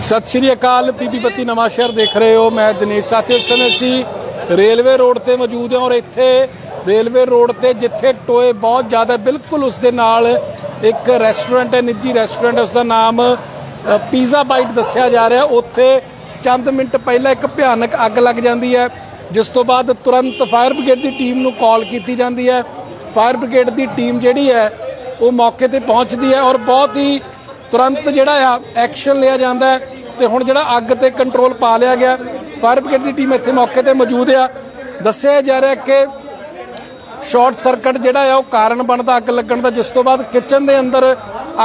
ਸਤਿ ਸ਼੍ਰੀ ਅਕਾਲ ਪੀਪੀ ਬੱਤੀ ਨਵਾਂ ਸ਼ਹਿਰ ਦੇਖ ਰਹੇ ਹੋ। ਮੈਂ ਦਿਨੇਸ਼ ਸਾਥੀ, ਇਸ ਸਮੇਂ ਅਸੀਂ ਰੇਲਵੇ ਰੋਡ ਤੇ ਮੌਜੂਦ ਹਾਂ ਔਰ ਇੱਥੇ ਰੇਲਵੇ ਰੋਡ ਤੇ ਜਿੱਥੇ ਟੋਏ ਬਹੁਤ ਜ਼ਿਆਦਾ ਬਿਲਕੁਲ ਉਸ ਦੇ ਨਾਲ ਇੱਕ ਰੈਸਟੋਰੈਂਟ ਹੈ, ਨਿੱਜੀ ਰੈਸਟੋਰੈਂਟ ਹੈ ਉਸ ਦਾ ਨਾਮ ਪੀਜ਼ਾ ਬਾਈਟ ਦੱਸਿਆ ਜਾ ਰਿਹਾ। ਉੱਥੇ ਚੰਦ ਮਿੰਟ ਪਹਿਲਾਂ ਇੱਕ ਭਿਆਨਕ ਅੱਗ ਲੱਗ ਜਾਂਦੀ ਹੈ, ਜਿਸ ਤੋਂ ਬਾਅਦ ਤੁਰੰਤ ਫਾਇਰ ਬ੍ਰਿਗੇਡ ਦੀ ਟੀਮ ਨੂੰ ਕਾਲ ਕੀਤੀ ਜਾਂਦੀ ਹੈ। ਫਾਇਰ ਬ੍ਰਿਗੇਡ ਦੀ ਟੀਮ ਜਿਹੜੀ ਹੈ, ਉਹ ਮੌਕੇ ਤੇ ਪਹੁੰਚਦੀ ਹੈ ਔਰ ਬਹੁਤ ਹੀ ਤੁਰੰਤ ਜਿਹੜਾ ਆ ਐਕਸ਼ਨ ਲਿਆ ਜਾਂਦਾ ਹੈ ਤੇ ਹੁਣ ਜਿਹੜਾ ਅੱਗ ਤੇ ਕੰਟਰੋਲ ਪਾ ਲਿਆ ਗਿਆ ਫਾਇਰ ਬ੍ਰਿਗੇਡ ਦੀ ਟੀਮ ਇੱਥੇ ਮੌਕੇ ਤੇ ਮੌਜੂਦ ਆ। ਦੱਸਿਆ ਜਾ ਰਿਹਾ ਕਿ ਸ਼ਾਰਟ ਸਰਕਟ ਜਿਹੜਾ ਆ ਉਹ ਕਾਰਨ ਬਣਦਾ ਅੱਗ ਲੱਗਣ ਦਾ, ਜਿਸ ਤੋਂ ਬਾਅਦ ਕਿਚਨ ਦੇ ਅੰਦਰ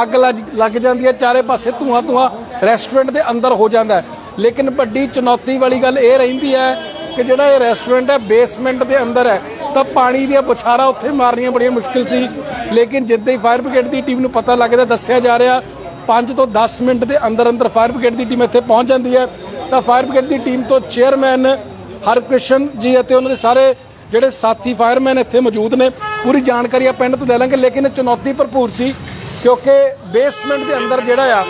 ਅੱਗ ਲੱਜ- ਲੱਗ ਜਾਂਦੀ ਹੈ, ਚਾਰੇ ਪਾਸੇ ਧੂਆਂ ਧੂਆਂ ਰੈਸਟੋਰੈਂਟ ਦੇ ਅੰਦਰ ਹੋ ਜਾਂਦਾ ਲੇਕਿਨ ਵੱਡੀ ਚੁਣੌਤੀ ਵਾਲੀ ਗੱਲ ਇਹ ਰਹਿੰਦੀ ਹੈ ਕਿ ਜਿਹੜਾ ਇਹ ਰੈਸਟੋਰੈਂਟ ਹੈ ਬੇਸਮੈਂਟ ਦੇ ਅੰਦਰ ਹੈ, ਤਾਂ ਪਾਣੀ ਦੀਆਂ ਬੁਛਾਰਾਂ ਉੱਥੇ ਮਾਰਨੀਆਂ ਬੜੀਆਂ ਮੁਸ਼ਕਿਲ ਸੀ। ਲੇਕਿਨ ਜਿੱਦਾਂ ਹੀ ਫਾਇਰ ਬ੍ਰਿਗੇਡ ਦੀ ਟੀਮ ਨੂੰ ਪਤਾ ਲੱਗਦਾ, ਦੱਸਿਆ ਜਾ ਰਿਹਾ 5 ਤੋਂ 10 ਮਿੰਟ ਦੇ ਅੰਦਰ ਅੰਦਰ ਫਾਇਰ ਬ੍ਰਿਗੇਡ ਦੀ ਟੀਮ ਇੱਥੇ ਪਹੁੰਚ ਜਾਂਦੀ ਹੈ। ਤਾਂ ਫਾਇਰ ਬ੍ਰਿਗੇਡ ਦੀ ਟੀਮ ਤੋਂ ਚੇਅਰਮੈਨ ਹਰਕ੍ਰਿਸ਼ਨ ਜੀ ਅਤੇ ਉਹਨਾਂ ਦੇ ਸਾਰੇ ਜਿਹੜੇ ਸਾਥੀ ਫਾਇਰਮੈਨ ਇੱਥੇ ਮੌਜੂਦ ਨੇ, ਪੂਰੀ ਜਾਣਕਾਰੀ ਆ ਪਿੰਡ ਤੋਂ ਲੈ ਲਾਂਗੇ। ਲੇਕਿਨ ਚੁਣੌਤੀ ਭਰਪੂਰ ਸੀ, ਕਿਉਂਕਿ ਬੇਸਮੈਂਟ ਦੇ ਅੰਦਰ ਜਿਹੜਾ ਆ,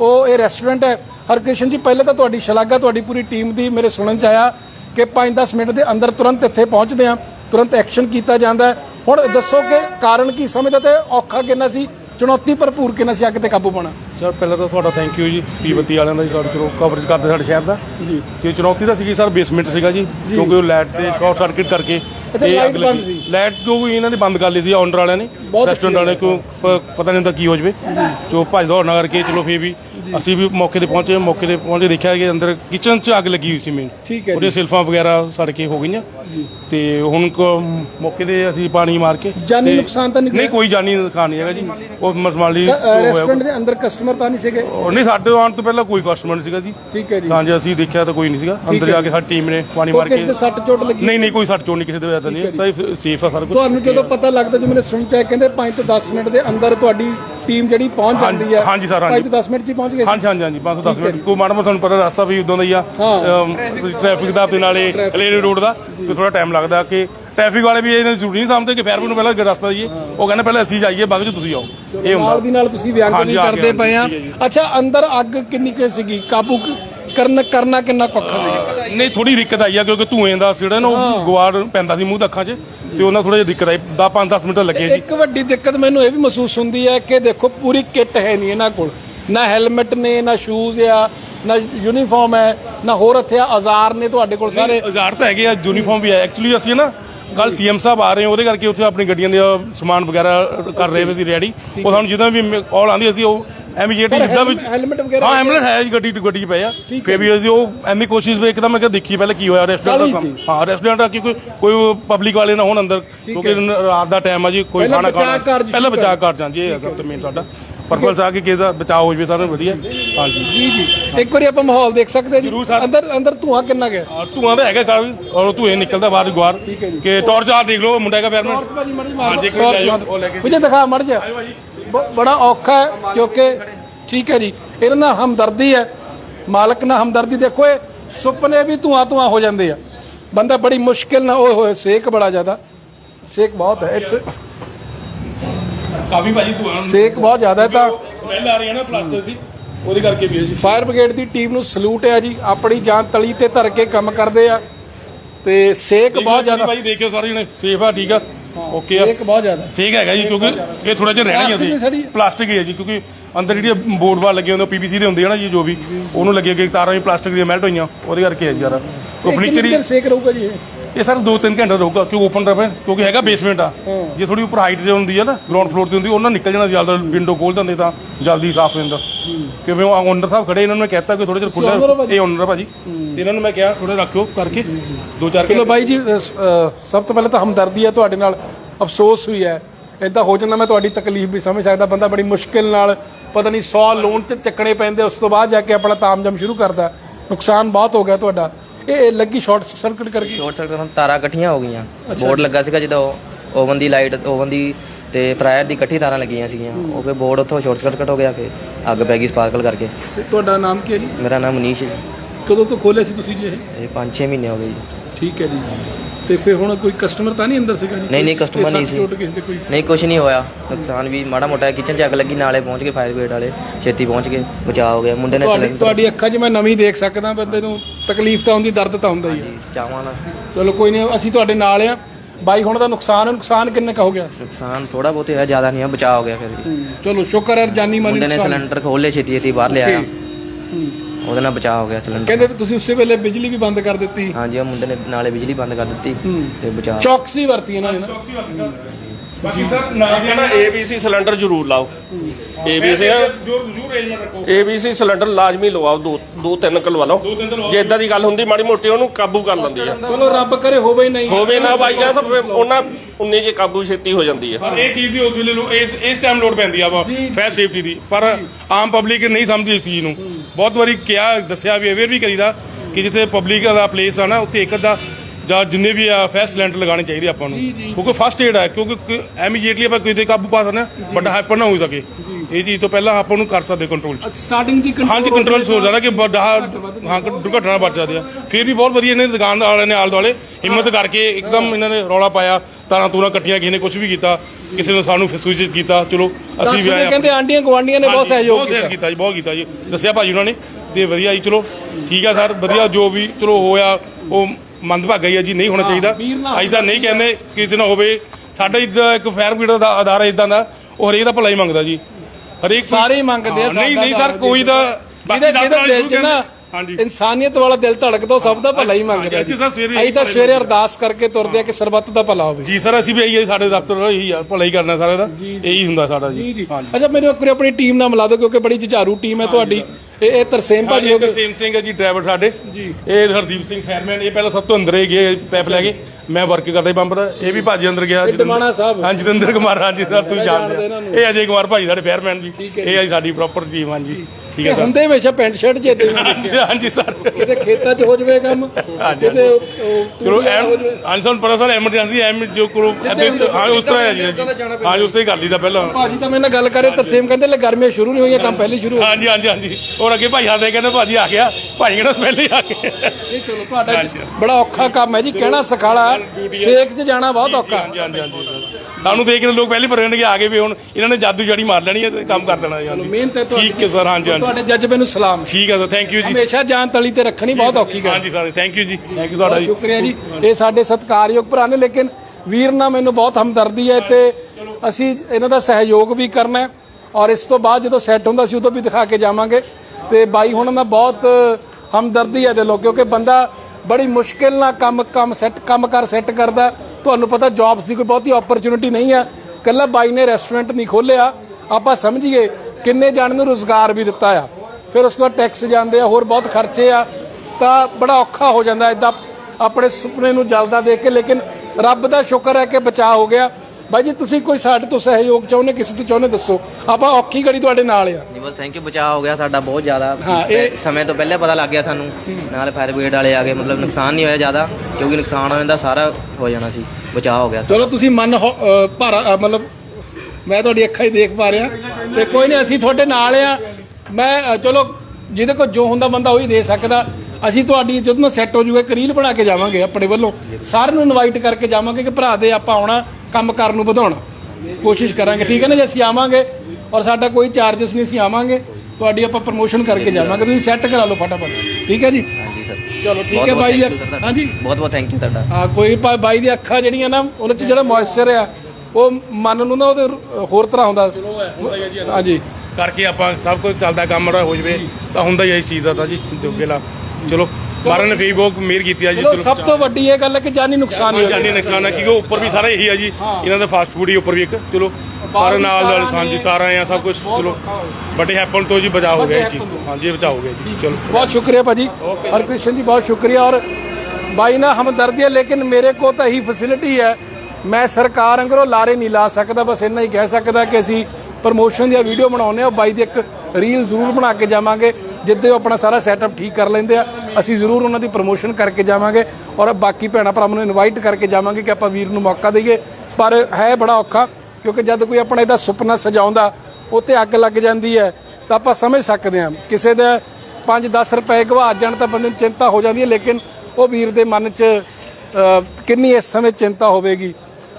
ਉਹ ਇਹ ਰੈਸਟੋਰੈਂਟ ਹੈ। ਹਰਕ੍ਰਿਸ਼ਨ ਜੀ, ਪਹਿਲਾਂ ਤਾਂ ਤੁਹਾਡੀ ਸ਼ਲਾਘਾ, ਤੁਹਾਡੀ ਪੂਰੀ ਟੀਮ ਦੀ ਮੇਰੇ ਸੁਣਨ ਚ ਆਇਆ ਕਿ 5-10 ਮਿੰਟ ਦੇ ਅੰਦਰ ਤੁਰੰਤ ਇੱਥੇ ਪਹੁੰਚਦੇ ਆ ਤੁਰੰਤ ਐਕਸ਼ਨ ਕੀਤਾ ਜਾਂਦਾ ਹੁਣ ਦੱਸੋ ਕਿ ਕਾਰਨ ਕੀ ਸਮਝਦਾ ਤੇ ਔਖਾ ਕਿੰਨਾ ਸੀ? ਚੁਣੌਤੀ ਭਰਪੂਰ ਕਿੰਨਾ ਸੀ ਅੱਗ ਤੇ ਕਾਬੂ ਪਾਉਣਾ? ਸਰ ਪਹਿਲਾਂ ਤਾਂ ਤੁਹਾਡਾ ਥੈਂਕ ਯੂ ਜੀ। ਪੀਬਤੀ ਵਾਲਿਆਂ ਦਾ ਜੀ ਸਾਡੇ ਚਲੋ ਕਵਰੇਜ ਕਰਦੇ ਸਾਡੇ ਸ਼ਹਿਰ ਦਾ। ਜੀ। ਤੇ ਚੁਣੌਤੀ ਤਾਂ ਸੀਗੀ ਸਰ ਬੇਸਮੈਂਟ ਸੀਗਾ ਜੀ। ਕਿਉਂਕਿ ਉਹ ਲਾਈਟ ਤੇ ਸ਼ਾਰਟ ਸਰਕਟ ਕਰਕੇ ਅੱਛਾ, ਲੱਗੀ। ਬੰਦ ਸੀ। ਲਾਈਟ ਕਿਉਂਕਿ ਇਹਨਾਂ ਨੇ ਬੰਦ ਕਰ ਲਈ ਸੀ ਓਨਰ ਵਾਲਿਆਂ ਨੇ। ਰੈਸਟੋਰੈਂਟ ਕਿਉਂ ਪ- ਪਤਾ ਨਹੀਂ ਹੁੰਦਾ ਕੀ ਹੋ ਜਵੇ। ਜੋ ਭੱਜ ਦੌੜ ਨਾ ਕਰਕੇ ਚਲੋ ਫੇਰ ਵੀ ਅਸੀਂ ਵੀ ਮੌਕੇ ਤੇ ਪਹੁੰਚੇ। ਮੌਕੇ ਤੇ ਪਹੁੰਚ ਕੇ ਦੇਖਿਆ ਕਿ ਅੰਦਰ ਕਿਚਨ 'ਚ ਅੱਗ ਲੱਗੀ ਹੋਈ ਸੀ ਮੇਨ ਠੀਕ ਹੈ ਉਹਦੇ ਸਿਲਫਾਂ ਵਗੈਰਾ ਸੜ ਕੇ ਹੋ ਗਈਆਂ। ਤੇ ਹੁਣ ਕ- ਮੌਕੇ ਤੇ ਅਸੀਂ ਪਾਣੀ ਮਾਰ ਕੇ ਜਾਨੀ ਨੁਕਸਾਨ ਤਾਂ ਨਹੀਂ ਕੋਈ ਜਾਨੀ ਨੁਕਸਾਨ ਨਹੀਂ ਹੈਗਾ ਜੀ। ਉਹ ਮਸਮਾਲੀ ਰੈਸਟੋਰੈਂਟ ਦੇ ਅੰਦਰ ਕਸਟਮਰ ਤਾਂ ਨਹੀਂ ਸੀਗੇ? ਨਹੀਂ ਸਾਡੇ ਆਉਣ ਤੋਂ ਪਹਿਲਾਂ ਕੋਈ ਕਸਟਮਰ ਨਹੀਂ ਸੀਗਾ ਜੀ। ਠੀਕ ਹੈ ਜੀ। ਹਾਂਜੀ ਅਸੀਂ ਦੇਖਿਆ ਤਾਂ ਕੋਈ ਨਹੀਂ ਸੀਗਾ। ਅੰਦਰ ਹੈ ਜਾ। ਕੇ ਸਾਡੀ ਟੀਮ ਨੇ ਪਾਣੀ ਮਾਰ ਕਿਸੇ ਕੇ ਦੇ ਸੱਟ ਚੋਟ ਲੱਗੀ ਨਹੀਂ ਨਹੀਂ ਕੋਈ ਸੱਟ ਚੋਟ ਨਹੀਂ ਕਿਸੇ ਦੇ ਤਾਂ ਨਹੀਂ ਸਹੀ ਸੇਫ ਆ ਸਾਰਾ ਕੁਝ ਤੁਹਾਨੂੰ ਜਦੋਂ ਪਤਾ ਲੱਗਦਾ ਜਿਵੇਂ ਮੈਨੂੰ ਸੁਣ ਚ ਆਇਆ ਕਹਿੰਦੇ 5 ਤੋਂ 10 ਮਿੰਟ ਦੇ ਅੰਦਰ ਤੁਹਾਡੀ ਟੀਮ ਜਿਹੜੀ ਪਹੁੰਚ ਜਾਂਦੀ ਹੈ ਹਾਂਜੀ sir, ਹਾਂਜੀ। 5 ਤੋਂ 10 ਮਿੰਟ ਚ ਹੀ ਪਹੁੰਚ ਗਏ? ਹਾਂਜੀ ਹਾਂਜੀ ਹਾਂਜੀ 510 ਮਿੰਟ। ਕੋਈ ਮਾੜਾ ਮੋਟਾ ਤੁਹਾਨੂੰ ਪਤਾ ਰਸਤਾ ਵੀ ਉਦੋਂ ਦਾ ਹੀ ਆ ਟ੍ਰੈਫਿਕ ਦਾ ਤੇ ਨਾਲੇ ਲੇਨ ਰੋਡ ਦਾ ਤੇ ਥੋੜਾ ਟਾਈਮ ਲੱਗਦਾ ਕਿ ਟ੍ਰੈਫਿਕ ਵਾਲੇ ਵੀ ਇਹਨਾਂ ਜ਼ਰੂਰੀ ਨਹੀਂ ਸਮਝਦੇ ਕਿ ਫੈਰਮੈਨ ਨੂੰ ਪਹਿਲਾਂ ਰਸਤਾ ਦਈਏ। ਉਹ ਕਹਿੰਦੇ ਪਹਿਲਾਂ ਅਸੀਂ ਜਾਈਏ ਬਾਅਦ ਚ ਤੁਸੀਂ ਆਓ। ਇਹ ਨਾਲ ਹੁੰਦਾ। ਦੀ ਨਾਲ ਤੁਸੀਂ ਵਿਅੰਗ ਆ ਕਰਦੇ ਪਏ ਆ। ਅੱਛਾ ਅੰਦਰ ਅੱਗ ਕਿੰਨੀ ਕੁ ਸੀਗੀ? ਕਾਬੂ ਕਰਨ ਕਰਨਾ ਕਿੰਨਾ ਔਖਾ ਸੀਗਾ ਨਹੀਂ ਥੋੜੀ ਦਿੱਕਤ ਆਈ ਆ ਕਿਉਂਕਿ ਧੂਏ ਦਾ ਜਿਹੜਾ ਨਾ ਉਹ ਪੈਂਦਾ ਸੀ ਮੂੰਹ ਤੇ ਅੱਖਾਂ 'ਚ ਤੇ ਉਹਨਾਂ ਥੋੜਾ ਜਿਹਾ ਦਿੱਕਤ ਆਈ। 10 5-10 ਮਿੰਟ ਲੱਗੇ ਜੀ। ਇੱਕ ਵੱਡੀ ਦਿੱਕਤ ਮੈਨੂੰ ਇਹ ਵੀ ਮਹਿਸੂਸ ਹੁੰਦੀ ਹੈ ਕਿ ਦੇਖੋ ਪੂਰੀ ਕਿੱਟ ਹੈ ਨਹੀਂ ਇਹਨਾਂ ਕੋਲ। ਨਾ ਹੈਲਮਟ ਨੇ ਨਾ ਸ਼ੂਜ਼ ਆ ਨਾ ਯੂਨੀਫਾਰਮ ਹੈ ਨਾ ਹੋਰ ਹਥਿਆਰ ਔਜ਼ਾਰ ਨੇ ਤੁਹਾਡੇ ਕੋਲ ਸਾਰੇ। ਹਜ਼ਾਰ ਤਾਂ ਹੈਗੇ ਆ ਯੂਨੀਫਾਰਮ ਵੀ ਹੈ। ਐਕਚੁਅਲੀ ਅਸੀਂ ਨਾ ਕੱਲ ਸੀਐਮ ਸਾਹਿਬ ਆ ਰਹੇ ਉਹਦੇ ਕਰਕੇ ਉੱਥੇ ਆਪਣੀ ਗੱਡੀਆਂ ਦੇ ਸਮਾਨ ਵਗੈਰਾ ਕਰ ਰਹੇ ਸੀ ਰੈਡੀ ਉਹ ਸਾਨੂੰ ਜਿੱਦਾਂ ਵੀ ਕਾਲ ਆਂਦੀ ਅਸੀਂ ਉਹ ਐਮੀਜੀਟੀ ਜਿੱਦਾਂ ਵੀ ਹੈਲਮਟ ਵਗੈਰਾ ਹਾਂ ਐਮਬੂਲੈਂਸ ਹੈ ਜੀ ਗੱਡੀ ਗੱਡੀ 'ਚ ਪਏ ਆ। ਫੇਰ ਵੀ ਅਸੀਂ ਉਹ ਐਮੀ ਕੋਸ਼ਿਸ਼ ਵੀ ਇੱਕਦਮ ਮੈਂ ਕਿਹਾ ਦੇਖੀ ਪਹਿਲਾਂ ਕੀ ਹੋਇਆ ਰੈਸਟੋਰੈਂਟ ਦਾ ਕੰਮ। ਹਾਂ ਰੈਸਟੋਰੈਂਟ ਆ ਕਿ ਕੋਈ ਕੋਈ ਪਬਲਿਕ ਵਾਲੇ ਨਾ ਹੋਣ ਅੰਦਰ ਕਿਉਂਕਿ ਰਾਤ ਦਾ ਟਾਈਮ ਆ ਜੀ ਕੋਈ ਖਾਣਾ ਖਾਣਾ ਪਹਿਲਾਂ ਬਚਾਅ ਕਰ। ਜਾਂਦੀ ਇਹ ਸਭ ਤੋਂ ਮੇਨ ਸਾਡਾ। ਪਰਪਸ ਆ ਕਿ ਕਿਸੇ ਦਾ ਬਚਾਅ ਹੋ ਜਵੇ ਸਾਰਾ ਵਧੀਆ। ਹਾਂਜੀ। ਜੀ ਜੀ। ਇੱਕ ਵਾਰੀ ਆਪਾਂ ਮਾਹੌਲ ਦੇਖ ਸਕਦੇ ਜੀ। ਅੰਦਰ ਅੰਦਰ ਧੂਆਂ ਕਿੰਨਾ ਗਿਆ ਧੂਆਂ ਤਾਂ ਹੈਗਾ ਕਾਫੀ ਔਰ ਧੂਏ ਨਿਕਲਦਾ ਬਾਹਰ ਗਵਾਰ ਕਿ ਟਾਰਚ ਆ ਦੇਖ ਲਓ ਮੁੰਡਾ ਹੈਗਾ ਭਾਜੀ ਮੜੀ ਹਾਂਜੀ, ਉਹ ਲੈ ਕੇ। ਮੁਝੇ ਦਿਖਾ ਮੜ ਜਾ ਬ- ਬੜਾ ਔਖਾ ਹੈ ਕਿਉਂਕਿ ਠੀਕ ਹੈ ਜੀ ਇਹਨਾਂ ਨਾਲ ਹਮਦਰਦੀ ਹੈ। ਮਾਲਕ ਨਾਲ ਹਮਦਰਦੀ ਦੇਖੋ ਇਹ ਸੁਪਨੇ ਵੀ ਧੂਆਂ ਧੂਆਂ ਹੋ ਜਾਂਦੇ ਆ। ਬੰਦਾ ਬੜੀ ਮੁਸ਼ਕਿਲ ਨਾਲ ਓਏ ਹੋਏ ਸੇਕ ਬੜਾ ਜ਼ਿਆਦਾ। ਸੇਕ ਬਹੁਤ ਹੈ ਇੱਥੇ। ਕਾਫੀ ਭਾਜੀ ਧੂਆਂ ਸੇਕ ਬਹੁਤ ਜ਼ਿਆਦਾ ਹੈ ਤਾਂ ਸਮੈਲ ਆ ਰਹੀ ਹੈ ਨਾ ਪਲਾਸਟਿਕ ਦੀ ਉਹਦੇ ਕਰਕੇ ਵੀ ਹੈ ਜੀ। ਫਾਇਰ ਬ੍ਰਿਗੇਡ ਦੀ ਟੀਮ ਨੂੰ ਸਲੂਟ ਹੈ ਜੀ ਆਪਣੀ ਜਾਨ ਤਲੀ ਤੇ ਧਰ ਕੇ ਕੰਮ ਕਰਦੇ ਆ। ਤੇ ਸੇਕ ਬਹੁਤ ਜ਼ਿਆਦਾ ਭਾਈ ਦੇਖਿਓ ਸਾਰੇ ਜਣੇ ਸੇਫ ਆ ਠੀਕ ਆ। ਓਕੇ ਆ। ਸੇਕ ਬਹੁਤ ਜ਼ਿਆਦਾ। ਸੇਕ ਹੈਗਾ ਜੀ ਕਿਉਂਕਿ ਇਹ ਥੋੜਾ ਜਿਹਾ ਰਹਿਣਾ ਹੀ ਅਸੀਂ। ਪਲਾਸਟਿਕ ਹੀ ਹੈ ਜੀ ਕਿਉਂਕਿ ਅੰਦਰ ਜਿਹੜੀ ਬੋਰਡ ਵਾਲ ਲੱਗੇ ਹੁੰਦੇ ਪੀਪੀਸੀ ਦੇ ਹੁੰਦੇ ਆ ਨਾ ਜੀ ਜੋ ਵੀ। ਉਹਨੂੰ ਲੱਗੇ ਕਿ ਤਾਰਾਂ ਵੀ ਪਲਾਸਟਿਕ ਦੀਆਂ ਮੈਲਟ ਹੋਈਆਂ ਉਹਦੇ ਕਰਕੇ ਹੈ ਜੀ ਯਾਰ ਉਹ ਫਰਨੀਚਰ ਹੀ ਸੇਕ ਰਹੂਗਾ ਜੀ ਇਹ? ਇਹ ਸਰ 2-3 ਘੰਟੇ ਰਹੂਗਾ ਕਿਉਂ ਓਪਨ ਰਵੇ ਕਿਉਂਕਿ ਹੈਗਾ ਬੇਸਮੈਂਟ ਆ। ਜੇ ਥੋੜੀ ਉੱਪਰ ਹਾਈਟ ਤੇ ਹੁੰਦੀ ਹੈ ਨਾ ਗਰਾਊਂਡ ਫਲੋਰ ਤੇ ਹੁੰਦੀ ਉਹਨਾਂ ਨਿਕਲ ਜਾਣਾ ਜ਼ਿਆਦਾ ਵਿੰਡੋ ਖੋਲ ਦਿੰਦੇ ਤਾਂ ਜਲਦੀ ਸਾਫ਼ ਹੋ ਜਾਂਦਾ। ਕਿਉਂਕਿ ਉਹ ਓਨਰ ਸਾਹਿਬ ਖੜੇ ਇਹਨਾਂ ਨੂੰ ਮੈਂ ਕਹਿਤਾ ਕਿ ਥੋੜੇ ਚਿਰ ਖੁੱਲਾ? ਇਹ ਓਨਰ ਆ ਭਾਜੀ। ਤੇ ਇਹਨਾਂ ਨੂੰ ਮੈਂ ਕਿਹਾ ਥੋੜੇ ਰੱਖਿਓ ਕਰਕੇ ਦੋ ਚਾਰ ਚਲੋ ਬਾਈ ਜੀ ਸਭ ਤੋਂ ਪਹਿਲਾਂ ਤਾਂ ਹਮਦਰਦੀ ਹੈ ਤੁਹਾਡੇ ਨਾਲ। ਅਫਸੋਸ ਹੋਈ ਹੈ। ਇਦਾਂ ਹੋ ਜਾਂਦਾ ਮੈਂ ਤੁਹਾਡੀ ਤਕਲੀਫ ਵੀ ਸਮਝ ਸਕਦਾ। ਬੰਦਾ ਬੜੀ ਮੁਸ਼ਕਿਲ ਨਾਲ ਪਤਾ ਨਹੀਂ 100 ਲੋਨ ਤੇ ਚੱਕਣੇ ਪੈਂਦੇ ਉਸ ਤੋਂ ਬਾਅਦ ਜਾ ਕੇ ਆਪਣਾ ਤਾਮਜਮ ਸ਼ੁਰੂ ਕਰਦਾ। ਨੁਕਸਾਨ ਬਹੁਤ ਹੋ ਗਿਆ ਤੁਹਾਡਾ। ਇਹ ਲੱਗੀ ਸ਼ਾਰਟ ਸਰਕਟ ਕਰਕੇ? ਸ਼ੋਰਟ ਸਰਕਟ ਨਾਲ ਤਾਰਾਂ ਇਕੱਠੀਆਂ ਹੋ ਗਈਆਂ। ਬੋਰਡ ਲੱਗਾ ਸੀਗਾ ਜਦੋਂ ਓਵਨ ਦੀ ਲਾਈਟ ਓਵਨ ਦੀ ਤੇ ਫਰਾਇਰ ਦੀ ਇਕੱਠੀ ਤਾਰਾਂ ਲੱਗੀਆਂ ਸੀਗੀਆਂ। ਉਹ ਫਿਰ ਬੋਰਡ ਉੱਥੋਂ ਸ਼ਾਰਟ ਸਰਕਟ ਹੋ ਗਿਆ ਫਿਰ ਅੱਗ ਪੈ ਗਈ ਸਪਾਰਕਲ ਕਰਕੇ। ਤੇ ਤੁਹਾਡਾ ਨਾਮ ਕੀ ਹੈ ਜੀ? ਮੇਰਾ ਨਾਮ ਮਨੀਸ਼ ਹੈ ਜੀ। ਕਦੋਂ ਤੋਂ ਖੋਲਿਆ ਸੀ ਤੁਸੀਂ ਜੀ ਇਹ? ਇਹ 5-6 ਮਹੀਨੇ ਹੋ ਗਏ ਜੀ। ਠੀਕ ਹੈ ਜੀ। ਤੇ ਫਿਰ ਹੁਣ ਕੋਈ ਕਸਟਮਰ ਤਾਂ ਨਹੀਂ ਅੰਦਰ ਸੀਗਾ ਜੀ? ਨਹੀਂ, ਨਹੀਂ, customer ਨਹੀਂ ਸੀ। ਚੋਟ ਕਿਸੇ ਦੇ ਕੋਈ? ਨਹੀਂ ਕੁਝ ਨਹੀਂ ਹੋਇਆ। ਨੁਕਸਾਨ ਵੀ ਮਾੜਾ ਮੋਟਾ ਕਿਚਨ 'ਚ ਅੱਗ ਲੱਗੀ ਨਾਲੇ ਪਹੁੰਚ ਗਏ ਫਾਇਰ ਬ੍ਰਿਗੇਡ ਵਾਲੇ। ਛੇਤੀ ਪਹੁੰਚ ਗਏ ਬਚਾਅ ਹੋ ਗਿਆ। ਮੁੰਡੇ ਨੇ ਤੁਹਾਡੀ ਸਿਲੰਡਰ ਤੁਹਾਡੀ ਅੱਖਾਂ 'ਚ ਮੈਂ ਨਵੀਂ ਦੇਖ ਸਕਦਾ ਬੰਦੇ ਨੂੰ ਤਕਲੀਫ ਤਾਂ ਹੁੰਦੀ ਦਰਦ ਤਾਂ ਹੁੰਦਾ ਹੀ ਹੈ ਚਾਵਾਂ ਨਾਲ। ਚਲੋ ਕੋਈ ਨਹੀਂ ਅਸੀਂ ਤੁਹਾਡੇ ਨਾਲ ਆ। ਬਾਈ ਹੁਣ ਦਾ ਨੁਕਸਾਨ ਹੈ, ਨੁਕਸਾਨ ਕਿੰਨੇ ਕਾ ਹੋ ਗਿਆ? ਨੁਕਸਾਨ ਥੋੜਾ ਬਹੁਤ ਹੋਇਆ ਜ਼ਿਆਦਾ ਨਹੀਂ ਆ ਬਚਾਅ ਹੋ ਗਿਆ ਫਿਰ ਵੀ। ਚਲੋ ਸ਼ੁਕਰ ਹੈ ਜਾਨੀ ਮਾਨੀ ਮੁੰਡੇ ਨੇ ਨੁਕਸਾਨ। ਸਿਲੰਡਰ ਖੋਲੇ ਛੇਤੀ ਛੇਤੀ ਬਾਹਰ ਲਿਆਇਆ। ਹੂੰ। ਉਹਦੇ ਨਾਲ ਬਚਾਅ ਹੋ ਗਿਆ ਸਿਲੰਡਰ ਕਹਿੰਦੇ ਵੀ ਤੁਸੀਂ ਉਸੇ ਵੇਲੇ ਬਿਜਲੀ ਵੀ ਬੰਦ ਕਰ ਦਿੱਤੀ। ਹਾਂਜੀ ਉਹ ਮੁੰਡੇ ਨੇ ਨਾਲੇ ਬਿਜਲੀ ਬੰਦ ਕਰ ਦਿੱਤੀ। ਤੇ ਬਚਾਅ। ਚੌਕਸੀ ਵਰਤੀ ਇਹਨਾਂ ਨੇ ਨਾ। ਬਾਕੀ ਸਰ ਨਾਲ ਦੀ ਕਹਿੰਦਾ ABC ਸਿਲੰਡਰ ਜ਼ਰੂਰ ਲਾਓ। ABC ਜੋ ਜ਼ਰੂਰ ਰੇਂਜ ਰੱਖੋ ABC ਸਿਲੰਡਰ ਲਾਜ਼ਮੀ ਲਵਾਓ ਦੋ ਦੋ ਤਿੰਨ ਕਲਵਾ ਲਓ। ਜੇ ਇਦਾਂ ਦੀ ਗੱਲ ਹੁੰਦੀ ਮਾੜੀ ਮੋਟੀ ਉਹਨੂੰ ਕਾਬੂ ਕਰ ਲੈਂਦੀ ਆ। ਚਲੋ ਰੱਬ ਕਰੇ ਹੋਵੇ ਹੀ ਨਹੀਂ। ਹੋਵੇ ਨਾ ਬਾਈ ਜਾਂ ਤਾਂ ਫਿਰ ਉਹਨਾਂ ਉਨੇ ਜੇ ਕਾਬੂ ਛੇਤੀ ਹੋ ਜਾਂਦੀ ਆ। ਪਰ ਇਹ ਚੀਜ਼ ਦੀ ਉਸ ਵੇਲੇ ਲੋ ਇਸ ਇਸ ਟਾਈਮ ਲੋਡ ਪੈਂਦੀ ਆ ਵਾ ਫਾਇਰ ਸੇਫਟੀ ਦੀ। ਪਰ ਆਮ ਪਬਲਿਕ ਨਹੀਂ ਸਮਝਦੀ ਇਸ ਚੀਜ਼ ਨੂੰ। ਬਹੁਤ ਵਾਰੀ ਕਿਹਾ ਦੱਸਿਆ ਵੀ ਅਵੇਅਰ ਵੀ ਕਰੀਦਾ ਕਿ ਜਿੱਥੇ ਪਬਲਿਕ ਦਾ ਪਲੇਸ ਆ ਨਾ ਉੱਥੇ ਇੱਕ ਅੱਧਾ ਜਾਂ ਜਿੰਨੇ ਵੀ ਆ ਫਾਇਰ ਸਿਲੰਡਰ ਲਗਾਉਣੇ ਚਾਹੀਦੇ ਆਪਾਂ ਨੂੰ। ਕਿਉਂਕਿ ਫਸਟ ਏਡ ਹੈ ਕਿਉਂਕਿ ਇਮੀਡੀਏਟਲੀ ਆਪਾਂ ਕਿਸੇ ਤੇ ਕਾਬੂ ਪਾ ਸਕਦੇ ਹਾਂ ਵੱਡਾ ਹਾਈਪਰ ਨਾ ਹੋ ਸਕੇ। ਇਹ ਚੀਜ਼ ਤੋਂ ਪਹਿਲਾਂ ਆਪਾਂ ਨੂੰ ਕਰ ਸਕਦੇ ਕੰਟਰੋਲ ਸਟਾਰਟਿੰਗ ਜੀ control ਹਾਂਜੀ ਕੰਟਰੋਲ ਹੋ ਜਾਂਦਾ। ਕਿ ਵੱਡਾ ਹਾਂ ਦੁਰਘਟਨਾ ਬਚ ਜਾਂਦੀ ਆ। ਫਿਰ ਵੀ ਬਹੁਤ ਵਧੀਆ ਇਹਨਾਂ ਦੇ ਦੁਕਾਨ ਵਾਲਿਆਂ ਨੇ ਆਲ ਦੁਆਲੇ ਹਿੰਮਤ ਕਰਕੇ ਇੱਕਦਮ ਇਹਨਾਂ ਨੇ ਰੌਲਾ ਪਾਇਆ ਤਾਰਾਂ ਤੂਰਾਂ ਕੱਟੀਆਂ ਕਿਸੇ ਨੇ ਕੁਝ ਵੀ ਕੀਤਾ ਕਿਸੇ ਨੇ ਸਾਨੂੰ ਸੂਚਿਤ ਕੀਤਾ ਚਲੋ ਅਸੀਂ ਵੀ ਆਏ ਕਹਿੰਦੇ ਆਂਡੀਆਂ ਗਵਾਂਡੀਆਂ ਨੇ ਬਹੁਤ ਸਹਿਯੋਗ ਕੀਤਾ ਜੀ ਬਹੁਤ ਕੀਤਾ ਜੀ। ਦੱਸਿਆ ਭਾਜੀ ਉਹਨਾਂ ਨੇ ਤੇ ਵਧੀਆ ਜੀ ਚਲੋ ਠੀਕ ਆ ਸਰ ਵਧੀਆ ਜੋ ਵੀ ਚਲੋ ਹੋਇਆ ਉਹ ਮੰਦਭਾਗਾ ਹੀ ਆ ਜੀ ਨਹੀਂ ਹੋਣਾ ਚਾਹੀਦਾ। ਨਾ ਅੱਜ ਤਾਂ ਨਹੀਂ ਕਹਿੰਦੇ ਕਿਸੇ ਨਾਲ ਹੋਵੇ। ਸਾਡਾ ਇੱਕ ਫਾਇਰ ਬ੍ਰਿਗੇਡ ਦਾ ਅਦਾਰਾ ਇਦਾਂ ਦਾ ਉਹ ਹਰੇਕ ਦਾ ਭਲਾ ਹੀ ਮੰਗਦਾ ਜੀ। ਹਰੇਕ ਸਾਰੇ ਹੀ ਮੰਗਦੇ ਆ ਹਾਂ, ਨਹੀਂ ਨਹੀਂ ਸਰ ਕੋਈ ਦਾ ਜਿਹਦੇ ਜਿਹਦੇ ਦਿਲ 'ਚ ਨਾ ਹਾਂਜੀ। ਇਨਸਾਨੀਅਤ ਵਾਲਾ ਦਿਲ ਧੜਕਦਾ ਉਹ ਸਭ ਦਾ ਭਲਾ ਹੀ ਮੰਗਦਾ ਹਾਂਜੀ, ਜੀ ਸਵੇਰੇ ਅਸੀਂ ਤਾਂ ਸਵੇਰੇ ਅਰਦਾਸ ਕਰਕੇ ਤੁਰਦੇ ਆ ਕਿ ਸਰਬੱਤ ਦਾ ਭਲਾ ਹੋਵੇ। ਜੀ ਸਰ ਅਸੀਂ ਵੀ ਆਈਏ ਸਾਡੇ ਦਫ਼ਤਰ ਇਹੀ ਆ ਭਲਾ ਹੀ ਕਰਨਾ ਸਾਰਾ ਦਾ। ਇਹੀ ਹੁੰਦਾ ਸਾਡਾ ਜੀ। ਅੱਛਾ ਮੈਨੂੰ ਇੱਕ ਵਾਰੀ ਆਪਣੀ ਟੀਮ ਨਾਲ ਮਿਲਾ ਦਿਓ ਕਿਉਂਕਿ ਬੜੀ ਜੁਝਾਰੂ ਟੀਮ ਹੈ ਤੁਹਾਡੀ। ਇਹ ਇਹ ਤਰਸੇਮ ਭਾਜੀ ਹੋ ਹਾਂਜੀ ਗਏ ਸਿੰਘ ਹੈ ਜੀ ਡਰਾਈਵਰ ਸਾਡੇ। ਜੀ। ਇਹ ਹਰਦੀਪ ਸਿੰਘ ਫਾਇਰਮੈਨ ਇਹ ਪਹਿਲਾਂ ਸਭ ਤੋਂ ਅੰਦਰ ਹੀ ਗਏ ਪੈਪ ਲੈ ਕੇ। ਮੈਂ ਵਰਕ ਕਰਦਾ ਸੀ ਪੰਪ ਦਾ। ਇਹ ਵੀ ਭਾਜੀ ਅੰਦਰ ਗਿਆ ਜਤਿੰਦਰ- ਡਮਾਣਾ ਸਾਹਿਬ। ਹਾਂਜੀ ਜਤਿੰਦਰ ਕੁਮਾਰ ਹਾਂਜੀ ਸਰ ਤੁਸੀਂ ਜਾਣਦੇ ਜਾਣਦੇ ਇਹਨਾਂ ਆ। ਨੂੰ। ਇਹ ਅਜੇ ਕੁਮਾਰ ਭਾਜੀ ਸਾਡੇ ਫਾਇਰਮੈਨ ਜੀ ਇਹ ਹੈ ਸਾਡੀ ਪ੍ਰੋਪਰ ਟੀਮ ਹਾਂਜੀ। ਠੀਕ ਹੈ ਸਰ। ਹੁੰਦੇ ਹਮੇਸ਼ਾ ਪੈਂਟ ਸ਼ਰਟ ਜੇ ਦੇ ਹਾਂਜੀ ਹਾਂਜੀ ਸਰ। ਕਿਤੇ ਖੇਤਾਂ 'ਚ ਹੋ ਜਵੇ ਕੰਮ ਹਾਂਜੀ। ਚਲੋ ਹੋ ਐਮ ਜਾਵੇ। ਹਾਂਜੀ ਸਾਨੂੰ ਪਤਾ ਸਰ ਐਮਰਜੈਂਸੀ ਐਮ ਜੋ ਕਰੋ ਹਾਂ ਉਸ ਤਰ੍ਹਾਂ ਹੈ ਜੀ ਹਾਂਜੀ। ਉਸ ਤੇ ਹੀ ਕਰ ਲਈਦਾ ਪਹਿਲਾਂ। ਭਾਜੀ ਤਾਂ ਮੇਰੇ ਨਾਲ ਗੱਲ ਕਰੇ ਤਰਸੇਮ ਕਹਿੰਦੇ ਲੈ ਗਰਮੀਆਂ ਸ਼ੁਰੂ ਨਹੀਂ ਹੋਈਆਂ ਕੰਮ ਪਹਿਲੇ ਸ਼ੁਰੂ ਹੋ ਹਾਂਜੀ ਹਾਂਜੀ ਹਾਂਜੀ। ਹੋਰ ਅੱਗੇ ਭਾਈ ਸਾਡੇ ਕਹਿੰਦੇ ਭਾਜੀ ਆ ਗਿਆ। ਭਾਈ ਕਹਿੰਦਾ ਪਹਿਲੇ ਹੀ ਆ ਗਿਆ ਇਹ ਚਲੋ ਤੁਹਾਡਾ ਬੜਾ ਔਖਾ ਕੰਮ ਹੈ ਜੀ ਕਹਿਣਾ ਸਖਾਲਾ। ਸੇਕ 'ਚ ਜਾਣਾ ਬਹੁਤ ਔਖਾ। ਹਾਂਜੀ ਹਾਂਜੀ ਹਾਂਜੀ। ਸਾਨੂੰ ਦੇਖ ਕੇ ਲੋਕ ਪਹਿਲੀ ਪਰਗਣਗੇ ਆ ਗਏ ਵੀ ਹੁਣ ਇਹਨਾਂ ਨੇ ਜਾਦੂ ਜੜੀ ਮਾਰ ਲੈਣੀ ਹੈ ਤੇ ਕੰਮ ਕਰ ਦੇਣਾ ਹਾਂਜੀ। ਮਿਹਨਤ ਹੈ ਠੀਕ ਹੈ ਸਰ ਹਾਂਜੀ ਹਾਂਜੀ। ਤੁਹਾਡੇ ਜਜ਼ਬੇ ਨੂੰ ਸਲਾਮ। ਠੀਕ ਹੈ ਸਰ ਥੈਂਕ ਯੂ ਜੀ। ਹਮੇਸ਼ਾ ਜਾਨ ਤਲੀ ਤੇ ਰੱਖਣੀ ਬਹੁਤ ਔਖੀ ਗੱਲ। ਹਾਂਜੀ ਸਰ ਥੈਂਕ ਯੂ ਜੀ। ਥੈਂਕ ਯੂ ਤੁਹਾਡਾ ਬਹੁਤ ਸ਼ੁਕਰੀਆ ਜੀ। ਇਹ ਸਾਡੇ ਸਤਿਕਾਰਯੋਗ ਭਰਾ ਨੇ ਲੇਕਿਨ ਵੀਰ ਨਾਲ ਮੈਨੂੰ ਬਹੁਤ ਹਮਦਰਦੀ ਹੈ ਤੇ ਅਸੀਂ ਇਹਨਾਂ ਦਾ ਸਹਿਯੋਗ ਵੀ ਕਰਨਾ ਹੈ ਔਰ ਇਸ ਤੋਂ ਬਾਅਦ ਜਦੋਂ ਸੈੱਟ ਹੁੰਦਾ ਸੀ ਉਦੋਂ ਵੀ ਦਿਖਾ ਕੇ ਜਾਵਾਂਗੇ। ਤੇ ਬਾਈ ਹੁਣ ਮੈਂ ਬਹੁਤ ਹਮਦਰਦੀ ਹੈ ਦਿਲੋਂ ਕਿਉਂਕਿ ਬੰਦਾ ਬੜੀ ਮੁਸ਼ਕਿਲ ਨਾਲ ਕੰਮ ਕੰਮ ਸੈੱਟ ਕੰਮ ਕਰ ਸੈੱਟ ਕਰਦਾ। ਤੁਹਾਨੂੰ ਪਤਾ ਜੌਬਸ ਦੀ ਕੋਈ ਬਹੁਤੀ ਓਪਰਚ्युनिटी ਨਹੀਂ ਹੈ। ਕੱਲਾ ਬਾਈ ਨੇ ਰੈਸਟੋਰੈਂਟ ਨਹੀਂ ਖੋਲਿਆ ਆਪਾਂ ਸਮਝੀਏ ਕਿੰਨੇ ਜਾਣ ਨੂੰ ਰੋਜ਼ਗਾਰ ਵੀ ਦਿੱਤਾ ਆ। ਫਿਰ ਉਸ ਤੋਂ ਬਾਅਦ ਟੈਕਸ ਜਾਂਦੇ ਆ ਹੋਰ ਬਹੁਤ ਖਰਚੇ ਆ। ਤਾਂ ਬੜਾ ਔਖਾ ਹੋ ਜਾਂਦਾ ਇਦਾਂ ਆਪਣੇ ਸੁਪਨੇ ਨੂੰ ਜਲਦਾ ਦੇਖ ਕੇ ਲੇਕਿਨ ਰੱਬ ਦਾ ਸ਼ੁਕਰ ਹੈ ਕਿ ਬਚਾਅ ਹੋ ਗਿਆ। ਬਾਈ ਜੀ ਤੁਸੀਂ ਕੋਈ ਸਾਡੇ ਤੋਂ ਸਹਿਯੋਗ ਚਾਹੁੰਦੇ ਕਿਸੇ ਤੋਂ ਚਾਹੁੰਦੇ ਦੱਸੋ। ਆਪਾਂ ਔਖੀ ਘੜੀ ਤੁਹਾਡੇ ਨਾਲ ਆ। ਜੀ ਬਸ ਥੈਂਕ ਯੂ ਬਚਾਅ ਹੋ ਗਿਆ ਸਾਡਾ ਬਹੁਤ ਜ਼ਿਆਦਾ। ਹਾਂ, ਇਹ- ਸਮੇਂ ਤੋਂ ਪਹਿਲੇ ਪਤਾ ਲੱਗ ਗਿਆ ਸਾਨੂੰ। ਨਾਲ ਫਾਇਰ ਬ੍ਰਿਗੇਡ ਵਾਲੇ ਆ ਗਏ ਮਤਲਬ ਨੁਕਸਾਨ ਨਹੀਂ ਹੋਇਆ ਜ਼ਿਆਦਾ ਕਿਉਂਕਿ ਨੁਕਸਾਨ ਹੋ ਜਾਂਦਾ ਸਾਰਾ ਹੋ ਜਾਣਾ ਸੀ। ਬਚਾਅ ਹੋ ਗਿਆ ਚਲੋ ਤੁਸੀਂ ਮਨ ਹੋ- ਭਾਰਾ ਮਤਲਬ ਮੈਂ ਤੁਹਾਡੀ ਅੱਖਾਂ ਹੀ ਦੇਖ ਪਾ ਰਿਹਾ। ਤੇ ਕੋਈ ਨਹੀਂ ਅਸੀਂ ਤੁਹਾਡੇ ਨਾਲ ਆ। ਮੈਂ ਚਲੋ ਜਿਹਦੇ ਕੋਲ ਜੋ ਹੁੰਦਾ ਬੰਦਾ ਉਹੀ ਦੇ ਸਕਦਾ। ਅਸੀਂ ਤੁਹਾਡੀ ਜਦੋਂ ਨਾ ਸੈੱਟ ਹੋ ਜੂਗਾ ਇੱਕ ਰੀਲ ਬਣਾ ਕੇ ਜਾਵਾਂਗੇ ਆਪਣੇ ਵੱਲੋਂ। ਸਾਰਿਆਂ ਨੂੰ ਇਨਵਾਈਟ ਕਰਕੇ ਜਾਵਾਂਗੇ ਕਿ ਭਰਾ ਦੇ ਆਪਾਂ ਆਉਣਾ ਕੰਮ ਕਰਨ ਨੂੰ ਵਧਾਉਣਾ। ਕੋਸ਼ਿਸ਼ ਕਰਾਂਗੇ ਠੀਕ ਹੈ ਨਾ? ਜੇ ਅਸੀਂ ਆਵਾਂਗੇ ਔਰ ਸਾਡਾ ਕੋਈ ਚਾਰजेस ਨਹੀਂ ਅਸੀਂ ਆਵਾਂਗੇ। ਤੁਹਾਡੀ ਆਪਾਂ ਪ੍ਰਮੋਸ਼ਨ ਕਰਕੇ ਜਾਵਾਂਗੇ। ਤੁਸੀਂ ਸੈੱਟ ਕਰਾ ਲਓ ਫਟਾਫਟ। ਠੀਕ ਹੈ ਜੀ? ਹਾਂਜੀ ਸਰ ਚਲੋ ਠੀਕ ਹੈ ਬਾਈ ਜੀ। ਹਾਂਜੀ। ਬਹੁਤ ਬਹੁਤ ਥੈਂਕ ਯੂ ਤੁਹਾਡਾ। ਹਾਂ ਕੋਈ ਬਾਈ ਦੀ ਅੱਖਾਂ ਜਿਹੜੀਆਂ ਨਾ ਉਹਦੇ ਚ ਜਿਹੜਾ ਮੋਇਸਚਰ ਆ ਉਹ ਮਨ ਨੂੰ ਨਾ ਉਹਦੇ ਹੋਰ ਤਰ੍ਹਾਂ ਹੁੰਦਾ। ਹਾਂਜੀ। ਕਰਕੇ ਆਪਾਂ ਸਭ ਕੁਝ ਚੱਲਦਾ ਕੰਮ ਰਾ ਹੋ ਜਵੇ ਤਾਂ ਹੁੰਦਾ ਹੀ ਹੈ ਇਸ ਚੀਜ਼ ਦਾ ਤਾਂ ਜੀ ਜੋਗੇ ਲਾ। ਚਲੋ ਮਾਰਨ ਨੇ ਫੇਰ ਬਹੁਤ ਮਿਹਰ ਕੀਤੀ ਆ ਜੀ ਚਲੋ ਸਭ ਤੋਂ ਵੱਡੀ ਇਹ ਗੱਲ ਹੈ ਕਿ ਜਾਨੀ ਨੁਕਸਾਨ ਨਹੀਂ ਜਾਨੀ ਨੁਕਸਾਨ ਹੈ ਕਿਉਂਕਿ ਉੱਪਰ ਵੀ ਸਾਰਾ ਇਹੀ ਆ ਜੀ। ਇਹਨਾਂ ਦਾ ਫਾਸਟ ਫੂਡ ਹੀ ਉੱਪਰ ਵੀ ਇੱਕ ਚਲੋ। ਸਾਰੇ ਨਾਲ ਨਾਲ ਸਾਂਝੀ ਤਾਰਾਂ ਆ ਸਭ ਕੁਝ ਚਲੋ। ਬਟ ਹੈਪਨ ਤੋਂ ਜੀ ਬਚਾਅ ਹੋ ਗਿਆ ਇਹ ਚੀਜ਼ ਤੋਂ। ਹਾਂਜੀ ਬਚਾਅ ਹੋ ਗਿਆ ਜੀ ਚਲੋ। ਬਹੁਤ ਸ਼ੁਕਰੀਆ ਭਾਜੀ। ਹਰਕ੍ਰਿਸ਼ਨ ਜੀ ਬਹੁਤ ਸ਼ੁਕਰੀਆ। ਔਰ ਬਾਈ ਨਾਲ ਹਮਦਰਦੀ ਹੈ ਲੇਕਿਨ ਮੇਰੇ ਕੋਲ ਤਾਂ ਇਹੀ ਫੈਸਿਲਿਟੀ ਹੈ ਮੈਂ ਸਰਕਾਰ ਅੰਗਰੋਂ ਲਾਰੇ ਨਹੀਂ ਲਾ ਸਕਦਾ, ਬਸ ਇੰਨਾ ਹੀ ਕਹਿ ਸਕਦਾ ਕਿ ਅਸੀਂ ਪ੍ਰਮੋਸ਼ਨ ਦੀਆਂ ਵੀਡੀਓ ਬਣਾਉਂਦੇ ਆ ਬਾਈ ਦੀ ਇੱਕ ਰੀਲ ਜ਼ਰੂਰ ਬਣਾ ਕੇ ਜਾਵਾਂਗੇ, ਜਿੱਦੇ ਉਹ ਆਪਣਾ ਸਾਰਾ ਸੈਟਅਪ ਠੀਕ ਕਰ ਲੈਂਦੇ ਆ। ਅਸੀਂ ਜ਼ਰੂਰ ਉਹਨਾਂ ਦੀ ਪ੍ਰਮੋਸ਼ਨ ਕਰਕੇ ਜਾਵਾਂਗੇ ਔਰ ਬਾਕੀ ਭੈਣਾਂ ਭਰਾਵਾਂ ਨੂੰ ਇਨਵਾਈਟ ਕਰਕੇ ਜਾਵਾਂਗੇ ਕਿ ਆਪਾਂ ਵੀਰ ਨੂੰ ਮੌਕਾ ਦਈਏ। ਪਰ ਹੈ ਬੜਾ ਔਖਾ, ਕਿਉਂਕਿ ਜਦ ਕੋਈ ਆਪਣਾ ਇਹਦਾ ਸੁਪਨਾ ਸਜਾਉਂਦਾ ਉੱਤੇ ਅੱਗ ਲੱਗ ਜਾਂਦੀ ਹੈ, ਤਾਂ ਆਪਾਂ ਸਮਝ ਸਕਦੇ ਹਾਂ। ਕਿਸੇ ਦਾ 5-10 ਰੁਪਏ ਗਵਾ ਜਾਣ ਤਾਂ ਬੰਦੇ ਨੂੰ ਚਿੰਤਾ ਹੋ ਜਾਂਦੀ ਹੈ, ਲੇਕਿਨ ਉਹ ਵੀਰ ਦੇ ਮਨ 'ਚ ਕਿੰਨੀ ਇਸ ਸਮੇਂ ਚਿੰਤਾ ਹੋਵੇਗੀ।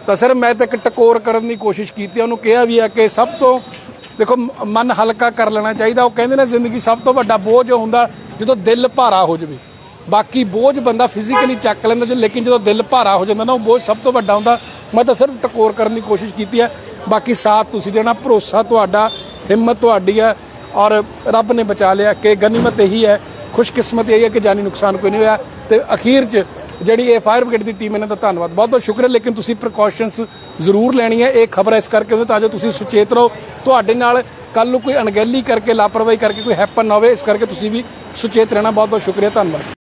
ਤਾਂ ਸਰ ਮੈਂ ਤਾਂ ਇੱਕ ਟਕੋਰ ਕਰਨ ਦੀ ਕੋਸ਼ਿਸ਼ ਕੀਤੀ ਉਹਨੂੰ ਕਿਹਾ ਵੀ ਆ ਕਿ ਸਭ ਤੋਂ ਦੇਖੋ, ਮ- ਮਨ ਹਲਕਾ ਕਰ ਲੈਣਾ ਚਾਹੀਦਾ। ਉਹ ਕਹਿੰਦੇ ਨੇ ਜ਼ਿੰਦਗੀ ਸਭ ਤੋਂ ਵੱਡਾ ਬੋਝ ਹੁੰਦਾ ਜਦੋਂ ਦਿਲ ਭਾਰਾ ਹੋ ਜਾਵੇ। ਬਾਕੀ ਬੋਝ ਬੰਦਾ ਫਿਜ਼ੀਕਲੀ ਚੱਕ ਲੈਂਦਾ ਜੇ, ਲੇਕਿਨ ਜਦੋਂ ਦਿਲ ਭਾਰਾ ਹੋ ਜਾਂਦਾ ਨਾ, ਉਹ ਬੋਝ ਸਭ ਤੋਂ ਵੱਡਾ ਹੁੰਦਾ। ਮੈਂ ਤਾਂ ਸਿਰਫ ਟਕੋਰ ਕਰਨ ਦੀ ਕੋਸ਼ਿਸ਼ ਕੀਤੀ ਹੈ ਬਾਕੀ ਸਾਥ ਤੁਸੀਂ ਦੇਣਾ, ਭਰੋਸਾ ਤੁਹਾਡਾ, ਹਿੰਮਤ ਤੁਹਾਡੀ ਹੈ ਔਰ ਰੱਬ ਨੇ ਬਚਾ ਲਿਆ। ਕਿ ਗਨੀਮਤ ਇਹੀ ਹੈ, ਖੁਸ਼ਕਿਸਮਤ ਇਹ ਹੈ ਕਿ ਜਾਨੀ ਨੁਕਸਾਨ ਕੋਈ ਨਹੀਂ ਹੋਇਆ। ਤੇ ਅਖੀਰ 'ਚ ਜਿਹੜੀ ਇਹ ਫਾਇਰ ਬ੍ਰਿਗੇਡ ਦੀ ਟੀਮ ਇਹਨਾਂ ਦਾ ਧੰਨਵਾਦ, ਬਹੁਤ ਬਹੁਤ ਸ਼ੁਕਰੀਆ, ਲੇਕਿਨ ਤੁਸੀਂ ਪ੍ਰੀਕਾਸ਼ਨਸ ਜ਼ਰੂਰ ਲੈਣੀ ਹੈ। ਇਹ ਖਬਰ ਇਸ ਕਰਕੇ ਹੁੰਦੀ ਤਾਂ ਜੋ ਤੁਸੀਂ ਸੁਚੇਤ ਰਹੋ। ਤੁਹਾਡੇ ਨਾਲ ਕੱਲ ਨੂੰ ਕੋਈ ਅਣਗਹਿਲੀ ਕਰਕੇ, ਲਾਪਰਵਾਹੀ ਕਰਕੇ ਕੋਈ ਹੈਪਨ ਨਾ ਹੋਵੇ, ਇਸ ਕਰਕੇ ਤੁਸੀਂ ਵੀ ਸੁਚੇਤ ਰਹਿਣਾ। ਬਹੁਤ ਬਹੁਤ ਸ਼ੁਕਰੀਆ, ਧੰਨਵਾਦ।